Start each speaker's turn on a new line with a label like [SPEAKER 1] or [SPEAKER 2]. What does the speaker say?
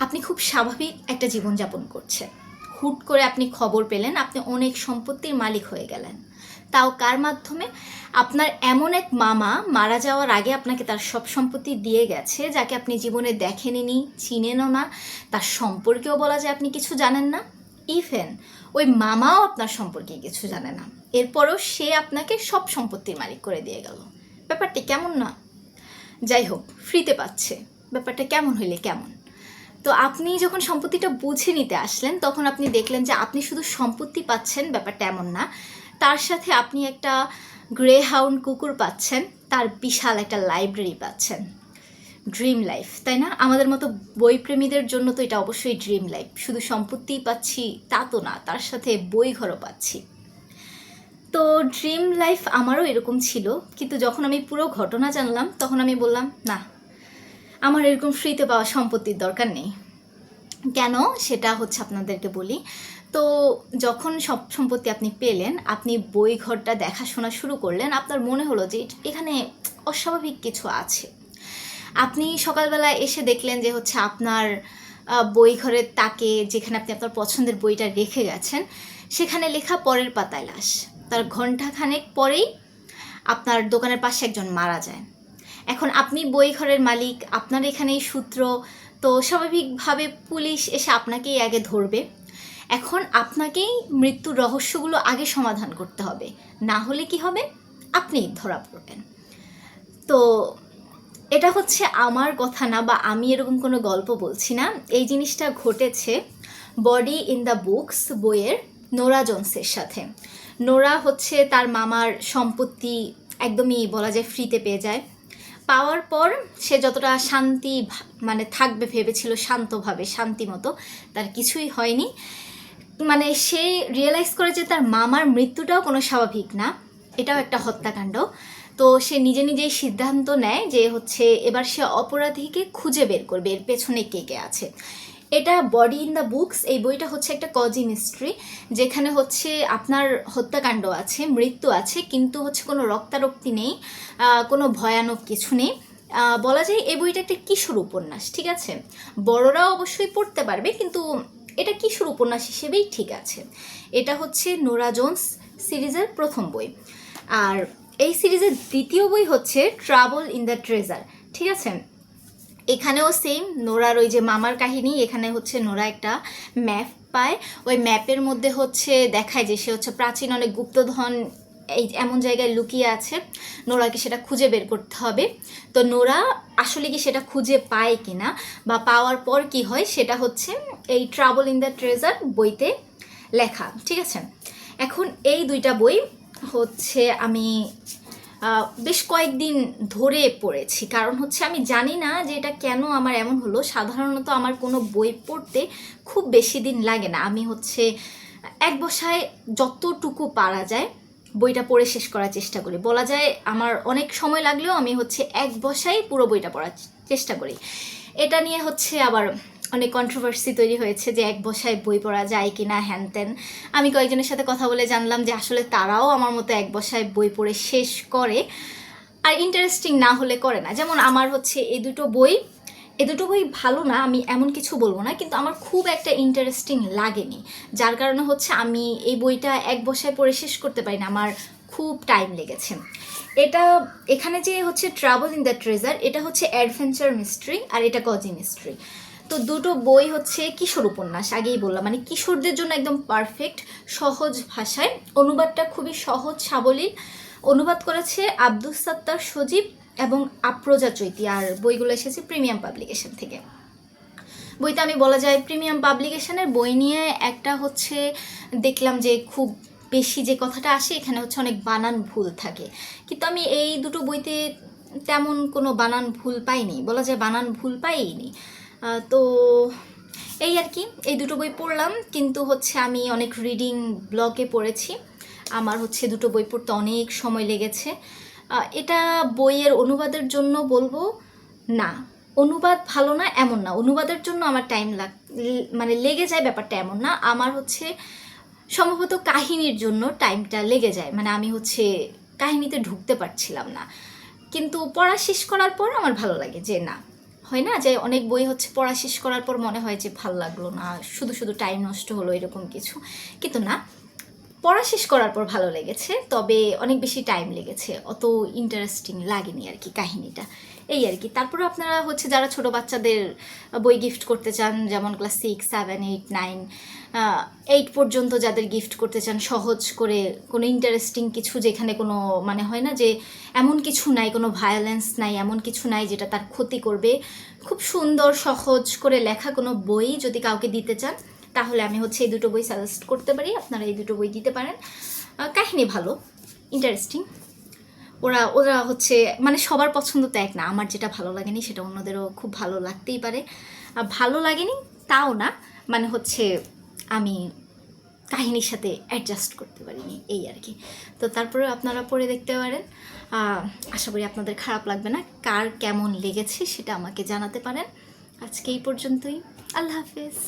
[SPEAKER 1] আপনি খুব স্বাভাবিক একটা জীবনযাপন করছেন। হুট করে আপনি খবর পেলেন, আপনি অনেক সম্পত্তির মালিক হয়ে গেলেন। তাও কার মাধ্যমে? আপনার এমন এক মামা মারা যাওয়ার আগে আপনাকে তার সব সম্পত্তি দিয়ে গেছে, যাকে আপনি জীবনে দেখেননি, চিনেনও না। তার সম্পর্কেও বলা যায় আপনি কিছু জানেন না। ইভেন ওই মামাও আপনার সম্পর্কে কিছু জানে না। এরপরও সে আপনাকে সব সম্পত্তির মালিক করে দিয়ে গেল। ব্যাপারটি কেমন না? যাই হোক, ফ্রিতে পাচ্ছে। ব্যাপারটা কেমন হইলে কেমন? তো আপনি যখন সম্পত্তিটা বুঝে নিতে আসলেন, তখন আপনি দেখলেন যে আপনি শুধু সম্পত্তি পাচ্ছেন, ব্যাপারটা এমন না। তার সাথে আপনি একটা গ্রে হাউন্ড কুকুর পাচ্ছেন, তার বিশাল একটা লাইব্রেরি পাচ্ছেন। ড্রিম লাইফ তাই না? আমাদের মতো বইপ্রেমীদের জন্য তো এটা অবশ্যই ড্রিম লাইফ শুধু সম্পত্তিই পাচ্ছি, তা তো না, তার সাথে বই ঘরও পাচ্ছি। তো ড্রিম লাইফ আমারও এরকম ছিল, কিন্তু যখন আমি পুরো ঘটনা জানলাম, তখন আমি বললাম, না আমার এরকম ফ্রিতে পাওয়া সম্পত্তির দরকার নেই। কেন? সেটা হচ্ছে আপনাদেরকে বলি। তো যখন সব সম্পত্তি আপনি পেলেন, আপনি বই ঘরটা দেখাশোনা শুরু করলেন, আপনার মনে হলো যে এখানে অস্বাভাবিক কিছু আছে। আপনি সকালবেলা এসে দেখলেন যে হচ্ছে আপনার বই ঘরের তাকে যেখানে আপনি আপনার পছন্দের বইটা রেখে গেছেন, সেখানে লেখা পরের পাতায় লাশ। তার ঘন্টাখানেক পরেই আপনার দোকানের পাশে একজন মারা যায়। এখন আপনি বই ঘরের মালিক, আপনার এখানেই সূত্র, তো স্বাভাবিকভাবে পুলিশ এসে আপনাকেই আগে ধরবে। এখন আপনাকেই মৃত্যুর রহস্যগুলো আগে সমাধান করতে হবে। না হলে কি হবে? আপনি ধরা পড়বেন। তো এটা হচ্ছে আমার কথা না, বা আমি এরকম কোনো গল্প বলছি না। এই জিনিসটা ঘটেছে বডি ইন দ্য বুকস বইয়ের নোরা জোনসের সাথে। নোরা হচ্ছে তার মামার সম্পত্তি একদমই বলা যায় ফ্রিতে পেয়ে যায়। পাওয়ার পর সে যতটা শান্তি মানে থাকবে, ভেবেছিল শান্তভাবে, শান্তি মতো, তার কিছুই হয়নি। মানে সে রিয়েলাইজ করে যে তার মামার মৃত্যুটাও কোনো স্বাভাবিক না, এটাও একটা হত্যাকাণ্ড। তো সে নিজে নিজেই সিদ্ধান্ত নেয় যে হচ্ছে এবার সে অপরাধীকে খুঁজে বের করবে, এর পেছনে কে কে আছে। এটা বডি ইন দ্য বুকস এই বইটা হচ্ছে একটা কজি মিস্ট্রি যেখানে হচ্ছে আপনার হত্যাকাণ্ড আছে, মৃত্যু আছে, কিন্তু হচ্ছে কোনো রক্তারক্তি নেই কোনো ভয়ানক কিছু নেই। বলা যায় এই বইটা একটা কিশোর উপন্যাস, ঠিক আছে? বড়রাও অবশ্যই পড়তে পারবে, কিন্তু এটা কিশোর উপন্যাস হিসেবেই ঠিক আছে। এটা হচ্ছে নোরা জোন্স সিরিজের প্রথম বই। আর এই সিরিজের দ্বিতীয় বই হচ্ছে ট্রাভেল ইন দ্য ট্রেজার ঠিক আছে? এখানেও সেম নোরার ওই যে মামার কাহিনী, এখানে হচ্ছে নোরা একটা ম্যাপ পায়। ওই ম্যাপের মধ্যে হচ্ছে দেখায় যে সে হচ্ছে প্রাচীন অনেক গুপ্তধন, এই এমন জায়গায় লুকিয়ে আছে। নোরাকে সেটা খুঁজে বের করতে হবে। তো নোরা আসলে কি সেটা খুঁজে পায় কিনা বা পাওয়ার পর কি হয়, সেটা হচ্ছে এই ট্রাভেল ইন দ্য ট্রেজার বইতে লেখা। ঠিক আছে? এখন এই দুইটা বই হচ্ছে আমি বেশ কয়েকদিন ধরে পড়েছি। কারণ হচ্ছে আমি জানি না যে এটা কেন আমার এমন হলো। সাধারণত আমার কোনো বই পড়তে খুব বেশি দিন লাগে না। আমি হচ্ছে এক বসায় যতটুকু পারা যায় বইটা পড়ে শেষ করার চেষ্টা করি। বলা যায় আমার অনেক সময় লাগলেও আমি হচ্ছে এক বসায় পুরো বইটা পড়ার চেষ্টা করি। এটা নিয়ে হচ্ছে আবার অনেক কন্ট্রোভার্সি তৈরি হয়েছে যে এক বসায় বই পড়া যায় কি না হ্যান ত্যান। আমি কয়েকজনের সাথে কথা বলে জানলাম যে আসলে তারাও আমার মতো এক বসায় বই পড়ে শেষ করে আর ইন্টারেস্টিং না হলে করে না। যেমন আমার হচ্ছে এই দুটো বই, এ দুটো বই ভালো না, আমি এমন কিছু বলব না, কিন্তু আমার খুব একটা ইন্টারেস্টিং লাগেনি। যার কারণে হচ্ছে আমি এই বইটা এক বসায় পড়ে শেষ করতে পারি না, আমার খুব টাইম লেগেছে। এটা, এখানে যে হচ্ছে ট্রাভেল ইন দ্য ট্রেজার এটা হচ্ছে অ্যাডভেঞ্চার মিস্ট্রি আর এটা কজি মিস্ট্রি তো দুটো বই হচ্ছে কিশোর উপন্যাস, আগেই বললাম। মানে কিশোরদের জন্য একদম পারফেক্ট সহজ ভাষায়। অনুবাদটা খুবই সহজ, সাবলীল। অনুবাদ করেছে আব্দুস সাত্তার সজীব এবং আপ্রজা চৈতি, আর বইগুলো এসেছে প্রিমিয়াম পাবলিকেশন থেকে। বইটা আমি বলা যায় প্রিমিয়াম পাবলিকেশনের বই নিয়ে একটা হচ্ছে দেখলাম যে খুব বেশি যে কথাটা আসে, এখানে হচ্ছে অনেক বানান ভুল থাকে। কিন্তু আমি এই দুটো বইতে তেমন কোনো বানান ভুল পাইনি। বলা যায় বানান ভুল পাইনি তো এই আর কি, এই দুটো বই পড়লাম, কিন্তু হচ্ছে আমি অনেক রিডিং ব্লগে পড়েছি। আমার হচ্ছে দুটো বই পড়তে অনেক সময় লেগেছে। এটা বইয়ের অনুবাদের জন্য বলব না। অনুবাদ ভালো না, এমন না। অনুবাদের জন্য আমার টাইম লাগ মানে লেগে যায় ব্যাপারটা এমন না। আমার হচ্ছে সম্ভবত কাহিনীর জন্য টাইমটা লেগে যায়। মানে আমি হচ্ছে কাহিনীতে ঢুকতে পারছিলাম না। কিন্তু পড়া শেষ করার পর আমার ভালো লাগে যে না। হয় না যে অনেক বই হচ্ছে পড়া শেষ করার পর মনে হয় যে ভালো লাগল না, শুধু শুধু টাইম নষ্ট হলো এরকম কিছু। কিন্তু না পড়া শেষ করার পর ভালো লেগেছে, তবে অনেক বেশি টাইম লেগেছে, অত ইন্টারেস্টিং লাগেনি আর কি কাহিনীটা। এই আর কি। তারপরে আপনারা হচ্ছে যারা ছোট বাচ্চাদের বই গিফট করতে চান, যেমন class six seven eight nine eight পর্যন্ত যাদের গিফট করতে চান, সহজ করে কোনো ইন্টারেস্টিং কিছু যেখানে কোনো মানে হয় না যে এমন কিছু নাই, কোনো ভায়োলেন্স নাই, এমন কিছু নাই যেটা তার ক্ষতি করবে। খুব সুন্দর, সহজ করে লেখা কোনো বই যদি কাউকে দিতে চান তাহলে আমি হচ্ছে এই দুটো বই সাজেস্ট করতে পারি, আপনারা এই দুটো বই দিতে পারেন। কাহিনী ভালো ইন্টারেস্টিং ওরা ওরা হচ্ছে মানে সবার পছন্দ তো এক না, আমার যেটা ভালো লাগেনি সেটা অন্যদেরও খুব ভালো লাগতেই পারে। আর ভালো লাগেনি তাও না মানে হচ্ছে আমি কাহিনীর সাথে অ্যাডজাস্ট করতে পারিনি, এই আর কি। তো তারপরে আপনারা পড়ে দেখতে পারেন। আশা করি আপনাদের খারাপ লাগবে না, কার কেমন লেগেছে সেটা আমাকে জানাতে পারেন। আজকে এই পর্যন্তই, আল্লাহ হাফেজ।